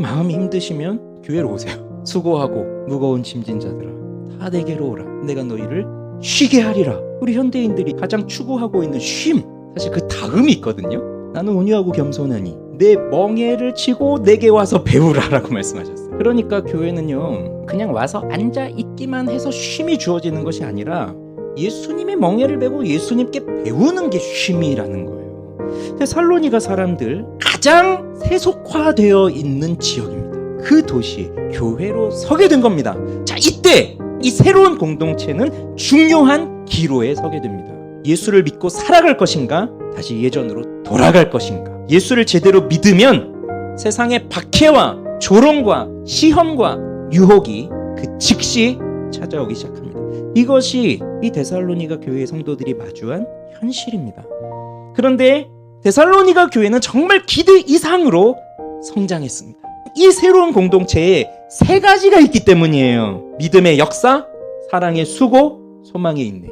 마음이 힘드시면 교회로 오세요. 수고하고 무거운 짐진 자들아 다 내게로 오라. 내가 너희를 쉬게 하리라. 우리 현대인들이 가장 추구하고 있는 쉼. 사실 그 다음이 있거든요. 나는 온유하고 겸손하니 내 멍에를 치고 내게 와서 배우라라고 말씀하셨어요. 그러니까 교회는요. 그냥 와서 앉아 있기만 해서 쉼이 주어지는 것이 아니라 예수님의 멍에를 메고 예수님께 배우는 게 쉼이라는 거예요. 테살로니가 사람들 가장 세속화되어 있는 지역입니다. 그 도시에 교회로 서게 된 겁니다. 자, 이때 이 새로운 공동체는 중요한 기로에 서게 됩니다. 예수를 믿고 살아갈 것인가? 다시 예전으로 돌아갈 것인가? 예수를 제대로 믿으면 세상의 박해와 조롱과 시험과 유혹이 그 즉시 찾아오기 시작합니다. 이것이 이 데살로니가 교회의 성도들이 마주한 현실입니다. 그런데 데살로니가 교회는 정말 기대 이상으로 성장했습니다. 이 새로운 공동체에 세 가지가 있기 때문이에요. 믿음의 역사, 사랑의 수고, 소망의 인내.